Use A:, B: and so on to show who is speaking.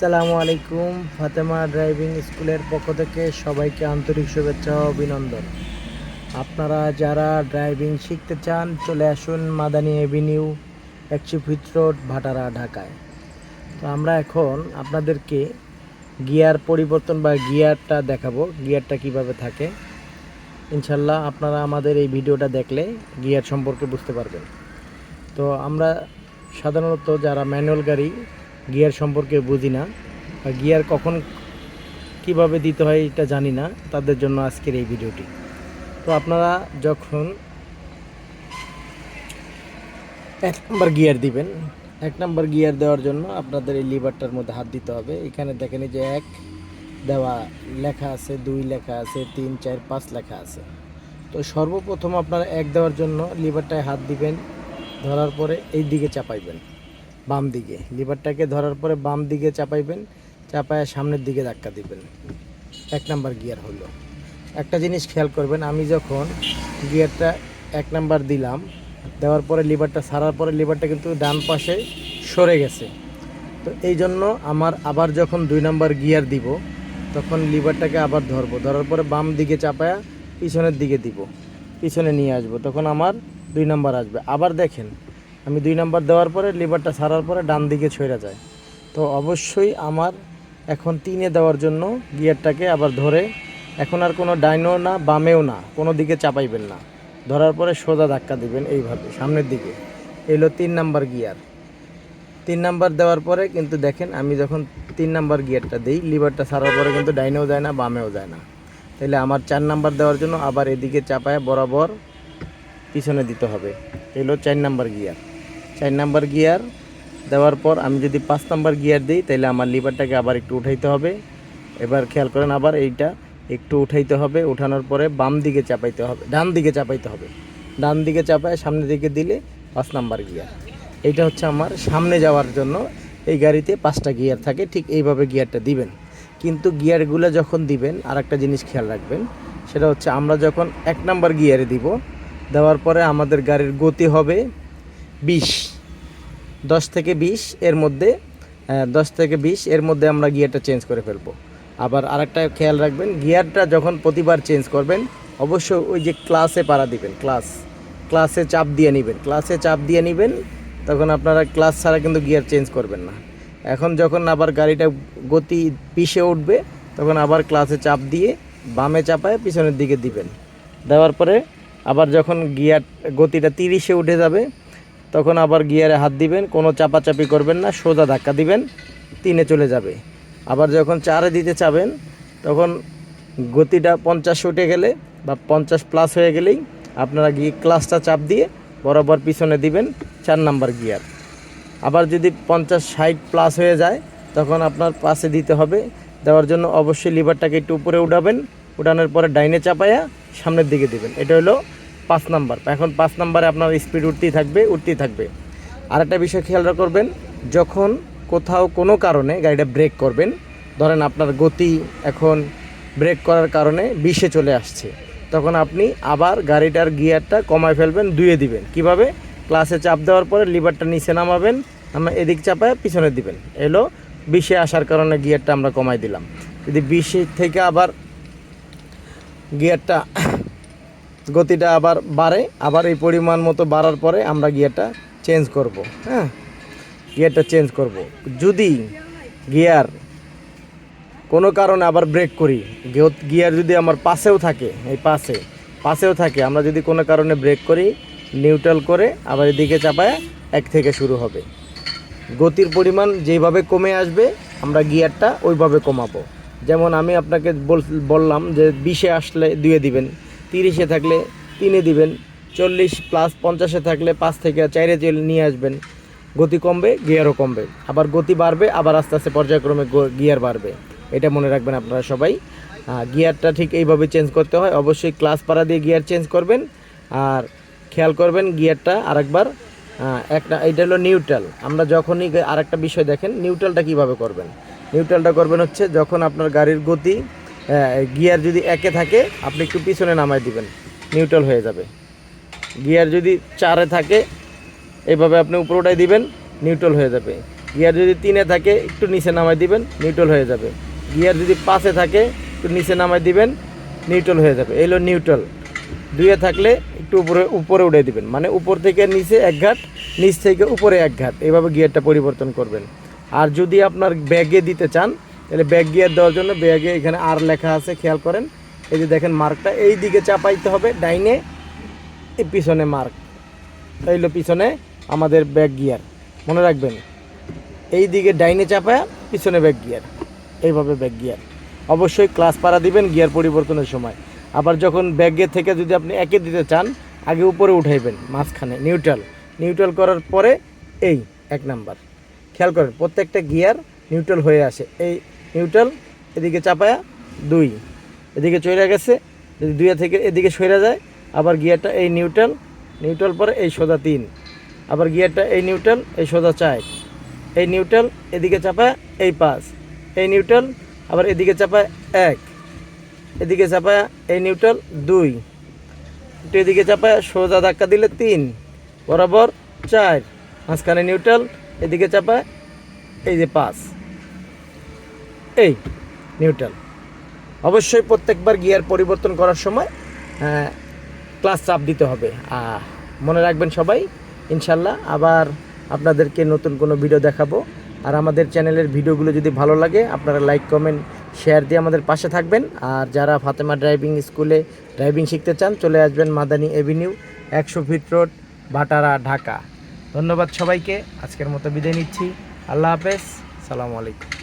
A: আসসালামু আলাইকুম, ফাতেমা ড্রাইভিং স্কুলের পক্ষ থেকে সবাইকে আন্তরিক শুভেচ্ছা ও অভিনন্দন। আপনারা যারা ড্রাইভিং শিখতে চান, চলে আসুন মাদানী এভিনিউ একশো ফিট রোড, ভাটারা, ঢাকায়। তো আমরা এখন আপনাদেরকে গিয়ার পরিবর্তন বা গিয়ারটা দেখাবো, গিয়ারটা কীভাবে থাকে। ইনশাল্লাহ আপনারা আমাদের এই ভিডিওটা দেখলে গিয়ার সম্পর্কে বুঝতে পারবেন। তো আমরা সাধারণত যারা ম্যানুয়াল গাড়ি গিয়ার সম্পর্কে বুঝি না। বা গিয়ার কখন কীভাবে দিতে হয় এটা জানি না। তাদের জন্য আজকের এই ভিডিওটি। তো আপনারা যখন এক নম্বর গিয়ার দিবেন, এক নম্বর গিয়ার দেওয়ার জন্য আপনাদের এই লিভারটার মধ্যে হাত দিতে হবে। এখানে দেখেন যে এক দেওয়া লেখা আছে, দুই লেখা আছে, তিন, চার, পাঁচ লেখা আছে। তো সর্বপ্রথম আপনারা এক দেওয়ার জন্য লিভারটায় হাত দিবেন, ধরার পরে এই দিকে চাপাইবেন। বাম দিকে। লিভারটাকে ধরার পরে বাম দিকে চাপাইবেন, চাপায় সামনের দিকে ধাক্কা দিবেন। এক নাম্বার গিয়ার হলো। একটা জিনিস খেয়াল করবেন, আমি যখন গিয়ারটা এক নাম্বার দিলাম, দেওয়ার পরে লিভারটা সারার পরে লিভারটা কিন্তু ডান পাশে সরে গেছে। তো এই জন্য আমার আবার যখন দুই নাম্বার গিয়ার দিব, তখন লিভারটাকে আবার ধরবো। ধরার পরে বাম দিকে চাপায়া পিছনের দিকে দিব, পিছনে নিয়ে আসব। তখন আমার দুই নাম্বার আসবে। আবার দেখেন আমি দুই নাম্বার দেওয়ার পরে লিভারটা ছাড়ার পরে ডান দিকে ছড়া যায়। তো অবশ্যই আমার এখন তিনে দেওয়ার জন্য গিয়ারটাকে আবার ধরে, এখন আর কোনো ডাইনও না, বামেও না, কোনো দিকে চাপাইবেন না। ধরার পরে সোজা ধাক্কা দিবেন এইভাবে, সামনের দিকে। এলো তিন নাম্বার গিয়ার। তিন নাম্বার দেওয়ার পরে কিন্তু দেখেন, আমি যখন তিন নাম্বার গিয়ারটা দিই, লিভারটা ছাড়ার পরে কিন্তু ডাইনেও যায় না, বামেও যায় না। তাহলে আমার চার নাম্বার দেওয়ার জন্য আবার এদিকে চাপায় বরাবর পিছনে দিতে হবে। এলো চার নাম্বার গিয়ার। চার নাম্বার গিয়ার দেওয়ার পর আমি যদি পাঁচ নাম্বার গিয়ার দিই তাহলে আমার লিভারটাকে আবার একটু উঠাইতে হবে। এবার খেয়াল করেন আবার এইটা একটু উঠাইতে হবে, উঠানোর পরে বাম দিকে চাপাইতে হবে, ডান দিকে চাপাইতে হবে। ডান দিকে চাপায় সামনের দিকে দিলে পাঁচ নাম্বার গিয়ার। এইটা হচ্ছে আমার সামনে যাওয়ার জন্য এই গাড়িতে পাঁচটা গিয়ার থাকে, ঠিক এইভাবে গিয়ারটা দিবেন। কিন্তু গিয়ারগুলো যখন দিবেন আর একটা জিনিস খেয়াল রাখবেন, সেটা হচ্ছে আমরা যখন এক নাম্বার গিয়ারে দিব, দেওয়ার পরে আমাদের গাড়ির গতি হবে বিশ। দশ থেকে বিশ এর মধ্যে দশ থেকে বিশ এর মধ্যে আমরা গিয়ারটা চেঞ্জ করে ফেলব। আবার আরেকটা খেয়াল রাখবেন, গিয়ারটা যখন প্রতিবার চেঞ্জ করবেন, অবশ্যই ওই যে ক্লাসে পাড়া দিবেন, ক্লাস, ক্লাসে চাপ দিয়ে নেবেন। ক্লাসে চাপ দিয়ে নেবেন, তখন আপনারা ক্লাস ছাড়া কিন্তু গিয়ার চেঞ্জ করবেন না। এখন যখন আবার গাড়িটা গতি পিষে উঠবে, তখন আবার ক্লাসে চাপ দিয়ে বামে চাপায় পিছনের দিকে দিবেন। দেওয়ার পরে আবার যখন গিয়ার গতিটা তিরিশে উঠে যাবে তখন আবার গিয়ারে হাত দিবেন, কোনো চাপাচাপি করবেন না, সোজা ধাক্কা দিবেন তিনে চলে যাবে। আবার যখন চারে দিতে চাবেন, তখন গতিটা পঞ্চাশ উঠে গেলে বা পঞ্চাশ প্লাস হয়ে গেলেই আপনারা গিয়ে ক্লাসটা চাপ দিয়ে বরাবর পিছনে দিবেন চার নাম্বার গিয়ার। আবার যদি পঞ্চাশ ষাট প্লাস হয়ে যায়, তখন আপনার পাশে দিতে হবে। দেওয়ার জন্য অবশ্যই লিভারটাকে একটু উপরে উঠাবেন, উঠানোর পরে ডাইনে চাপায়া সামনের দিকে দিবেন। এটা হলো পাঁচ নাম্বার। এখন পাঁচ নাম্বারে আপনার স্পিড উঠতেই থাকবে উঠতেই থাকবে। আরেকটা বিষয় খেয়াল করবেন যখন কোথাও কোনো কারণে গাড়িটা ব্রেক করবেন, ধরেন আপনার গতি এখন ব্রেক করার কারণে বিশে চলে আসছে, তখন আপনি আবার গাড়িটার গিয়ারটা কমায় ফেলবেন দুয়ে দিবেন। কীভাবে? ক্লাসে চাপ দেওয়ার পরে লিভারটা নিচে নামাবেন আমরা এদিক চাপায় পিছনে দিবেন। এলো, বিশে আসার কারণে গিয়ারটা আমরা কমাই দিলাম। যদি বিশে থেকে আবার গিয়ারটা গতিটা আবার বাড়ে, আবার এই পরিমাণ মতো বাড়ার পরে আমরা গিয়ারটা চেঞ্জ করব হ্যাঁ? গিয়ারটা চেঞ্জ করব। যদি গিয়ার কোনো কারণে আবার ব্রেক করি গিয়- গিয়ার যদি আমার পাশেও থাকে, এই পাশে, পাশেও থাকে, আমরা যদি কোনো কারণে ব্রেক করি নিউট্রাল করে আবার এদিকে চাপায় এক থেকে শুরু হবে। গতির পরিমাণ যেভাবে কমে আসবে, আমরা গিয়ারটা ওইভাবে কমাবো। যেমন আমি আপনাকে বল- বললাম যে বিশে আসলে দুয়ে দিবেন। তিরিশে থাকলে তিনে দিবেন, চল্লিশ প্লাস পঞ্চাশে থাকলে পাঁচ থেকে চারে নিয়ে আসবেন। গতি কমবে, গিয়ারও কমবে। আবার গতি বাড়বে, আবার আস্তে আস্তে পর্যায়ক্রমে গিয়ার বাড়বে। এটা মনে রাখবেন আপনারা সবাই। গিয়ারটা ঠিক এইভাবে চেঞ্জ করতে হয়। অবশ্যই ক্লাস পাড়া দিয়ে গিয়ার চেঞ্জ করবেন। আর খেয়াল করবেন, গিয়ারটা আরেকবার একটা, এটা হলো নিউট্রাল আমরা যখনই আরেকটা বিষয় দেখেন নিউট্রালটা কীভাবে করবেন? নিউট্রালটা করবেন হচ্ছে যখন আপনার গাড়ির গতি গিয়ার যদি একে থাকে, আপনি একটু পিছনে নামায় দিবেন। নিউট্রাল হয়ে যাবে। গিয়ার যদি চারে থাকে, এভাবে আপনি উপরে উঠাই দিবেন, নিউট্রাল হয়ে যাবে। গিয়ার যদি তিনে থাকে, একটু নিচে নামাই দিবেন, নিউট্রাল হয়ে যাবে। গিয়ার যদি পাঁচে থাকে, একটু নিচে নামাই দিবেন, নিউট্রাল হয়ে যাবে। এলো নিউট্রাল। দুইয়ে থাকলে একটু উপরে উপরে উঠে দিবেন। মানে উপর থেকে নিচে এক ঘাট, নিচ থেকে উপরে এক ঘাট। এভাবে গিয়ারটা পরিবর্তন করবেন। আর যদি আপনার ব্যাগে দিতে চান তাহলে ব্যাগ গিয়ার দেওয়ার জন্য ব্যাগে এখানে আর লেখা আছে, খেয়াল করেন। এই যে দেখেন মার্কটা, এই দিকে চাপাইতে হবে, ডাইনে পিছনে মার্ক। এইলো পিছনে আমাদের ব্যাক গিয়ার মনে রাখবেন। এই দিকে ডাইনে চাপায়, পিছনে ব্যাক গিয়ার এইভাবে ব্যাক গিয়ার অবশ্যই ক্লাস পাড়া দিবেন গিয়ার পরিবর্তনের সময়। আবার যখন ব্যাক গিয়ার থেকে যদি আপনি একে দিতে চান, আগে উপরে উঠাইবেন, মাঝখানে নিউট্রাল নিউট্রাল করার পরে এই এক নাম্বার। খেয়াল করেন, প্রত্যেকটা গিয়ার নিউট্রাল হয়ে আসে। এই নিউট্রাল, এদিকে চাপায়া, দুই। এদিকে চইরা গেছে, যদি দুইয়া থেকে এদিকে সইরা যায়, আবার গিয়ারটা এই নিউট্রাল নিউট্রাল পরে এই সোজা তিন। আবার গিয়ারটা এই নিউট্রাল, এই সোজা চার। এই নিউট্রাল, এদিকে চাপায়, এই পাঁচ। এই নিউট্রাল, আবার এদিকে চাপায়, এক। এদিকে চাপায়, এই নিউট্রাল, দুই। একটু এদিকে চাপায়, সোজা ধাক্কা দিলে তিন। বরাবর চার। মাঝখানে নিউট্রাল, এদিকে চাপায়, এই যে পাঁচ। এই নিউট্রাল অবশ্যই প্রত্যেকবার গিয়ার পরিবর্তন করার সময় ক্লাস চাপ দিতে হবে। মনে রাখবেন সবাই, ইনশাল্লাহ আবার আপনাদেরকে নতুন কোনো ভিডিও দেখাবো। আর আমাদের চ্যানেলের ভিডিওগুলো যদি ভালো লাগে, আপনারা লাইক কমেন্ট শেয়ার দিয়ে আমাদের পাশে থাকবেন। আর যারা ফাতেমা ড্রাইভিং স্কুলে ড্রাইভিং শিখতে চান, চলে আসবেন মাদানী এভিনিউ একশো ফিট রোড ভাটারা, ঢাকা। ধন্যবাদ সবাইকে, আজকের মতো বিদায় নিচ্ছি। আল্লাহ হাফেজ, সালামু আলাইকুম।